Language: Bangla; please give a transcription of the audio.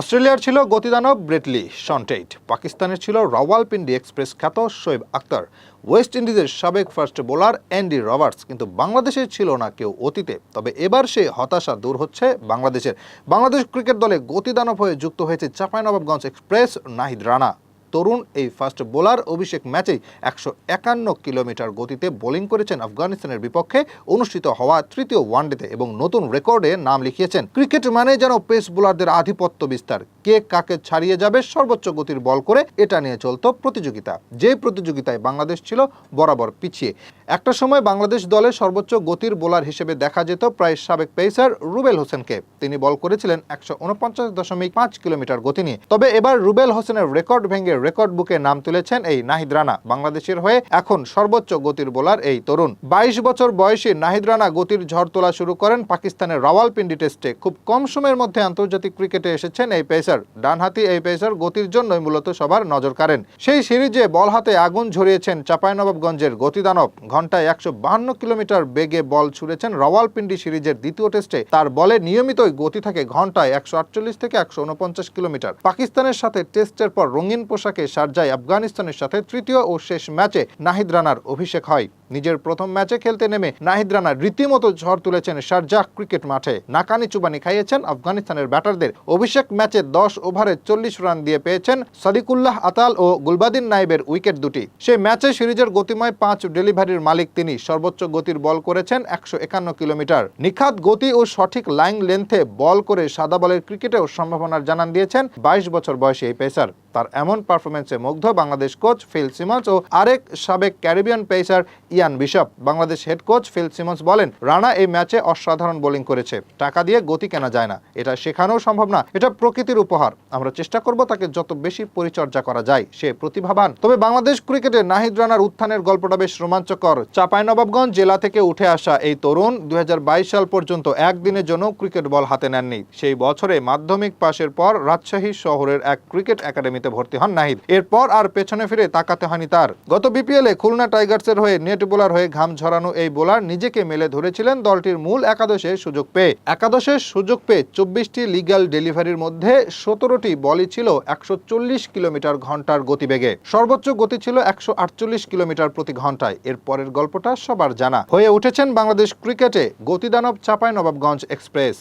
অস্ট্রেলিয়ার ছিল গতিদানব ব্রেটলি শনটেইট পাকিস্তানের ছিল রাওয়ালপিন্ডি এক্সপ্রেস খ্যাত শোয়েব আক্তার ওয়েস্ট ইন্ডিজের সাবেক ফার্স্ট বোলার অ্যান্ডি রবার্টস কিন্তু বাংলাদেশের ছিল না কেউ অতীতে। তবে এবার সে হতাশা দূর হচ্ছে বাংলাদেশের। বাংলাদেশ ক্রিকেট দলে গতিদানব হয়ে যুক্ত হয়েছে চাঁপাইনবাবগঞ্জ এক্সপ্রেস নাহিদ রানা। তরুণ এই ফার্স্ট বোলার অভিষেক ম্যাচেই একশো একান্ন কিলোমিটার গতিতে বোলিং করেছেন আফগানিস্তানের বিপক্ষে, অনুষ্ঠিত হওয়া তৃতীয় ওয়ানডেতে এবং নতুন রেকর্ডে নাম লিখিয়েছেন। ক্রিকেট মানে যেন পেস বোলারদের আধিপত্য বিস্তার। কে কাকে ছাড়িয়ে যাবে সর্বোচ্চ গতির বল করে এটা নিয়ে চলতো প্রতিযোগিতা। যে প্রতিযোগিতায় বাংলাদেশ ছিল বরাবর পিছিয়ে। একটা সময় বাংলাদেশ দলে সর্বোচ্চ গতির বোলার হিসেবে দেখা যেত প্রায় সাবেক পেসার রুবেল হোসেনকে। তিনি বল করেছিলেন একশো উনপঞ্চাশ দশমিক পাঁচ কিলোমিটার গতি নিয়ে। তবে এবার রুবেল হোসেনের রেকর্ড ভেঙে রেকর্ড বুকে নাম তুলেছেন এই নাহিদ রানা, বাংলাদেশের হয়ে এখন সর্বোচ্চ গতির বোলার এই তরুণ। বাইশ বছর বয়সী নাহিদ রানা গতির ঝড় তোলা শুরু করেন পাকিস্তানের রাওয়ালপিন্ডি টেস্টে। খুব কম সময়ের মধ্যে আন্তর্জাতিক ক্রিকেটে এসেছেন এই পেসার। ডানহাতি এই পেসার গতির জন্যই মূলত সবার নজর কাড়েন। সেই সিরিজে বল হাতে আগুন ঝরিয়েছেন চাঁপাইনবাবগঞ্জের গতিদানব। ঘন্টায় একশো বাহান্ন কিলোমিটার বেগে বল ছুড়েছেন রাওয়ালপিন্ডি সিরিজের দ্বিতীয় টেস্টে। তার বলে নিয়মিতই গতি থাকে ঘন্টায় একশো আটচল্লিশ থেকে একশো উনপঞ্চাশ কিলোমিটার। পাকিস্তানের সাথে টেস্টের পর রঙিন পোশাকে শারজায় আফগানিস্তানের সাথে তৃতীয় ও শেষ ম্যাচে নাহিদ রানার অভিষেক হয়। নিজের প্রথম ম্যাচে খেলতে নেমে নাহিদ রানা রীতিমতো ঝড় তুলেছেন শারজাহ ক্রিকেট মাঠে। নাকানি চুবানি খাইয়েছেন আফগানিস্তানের ব্যাটারদের। অভিষেক ম্যাচে দশ ওভারে চল্লিশ রান দিয়ে পেয়েছেন সাদিকুল্লাহ আতাল ও গুলবাদিন নাইবের উইকেট দুটি। সেই ম্যাচে সিরিজের গতিময় পাঁচ ডেলিভারির মালিক তিনি সর্বোচ্চ গতির বল করেছেন একশো একান্ন কিলোমিটার। নিখাত গতি ও সঠিক লাইন লেন্থে বল করে সাদা বলের ক্রিকেটেও সম্ভাবনার জানান দিয়েছেন বাইশ বছর বয়সী এই পেসার। তার এমন পারফরমেন্সে মুগ্ধ বাংলাদেশ কোচ ফিল সিমন্স ও আরেক সাবেক Caribbean pacer Ian Bishop. Bangladesh head coach Phil Simmons বলেন, রানা এই ম্যাচে অসাধারণ বোলিং করেছে। টাকা দিয়ে গতি কেনা যায় না। এটা শেখানোও সম্ভব না। এটা প্রকৃতির উপহার। আমরা চেষ্টা করব তাকে যত বেশি পরিচর্যা করা যায়, সে প্রতিভাবান। তবে বাংলাদেশ ক্রিকেটে নাহিদ রানার উত্থানের গল্পটা বেশ রোমাঞ্চকর। চাঁপাইনবাবগঞ্জ জেলা থেকে উঠে আসা এই তরুণ দুই হাজার বাইশ সাল পর্যন্ত একদিনের জন্য ক্রিকেট বল হাতে নেননি। সেই বছরে মাধ্যমিক পাশের পর রাজশাহী শহরের এক ক্রিকেট একাডেমিতে ভর্তি হন নাহিদ। এরপর আর পেছনে ফিরে তাকাতে হয়নি তার। গত বিপিএলে খুলনা টাইগার্সের হয়ে নেট বোলার হয়ে ঘাম ঝরানো এই বোলার নিজেকে মেলে ধরেছিলেন দলটির মূল একাদশে সুযোগ পেয়ে। একাদশের সুযোগ পেয়ে চব্বিশটি লিগ্যাল ডেলিভারির মধ্যে সতেরোটি বলই ছিল একশো চল্লিশ কিলোমিটার ঘণ্টার গতিবেগে। সর্বোচ্চ গতি ছিল একশো আটচল্লিশ কিলোমিটার প্রতি ঘন্টায়। এর পরের গল্পটা সবার জানা। হয়ে উঠেছেন বাংলাদেশ ক্রিকেটে গতিদানব চাপায় নবাবগঞ্জ এক্সপ্রেস।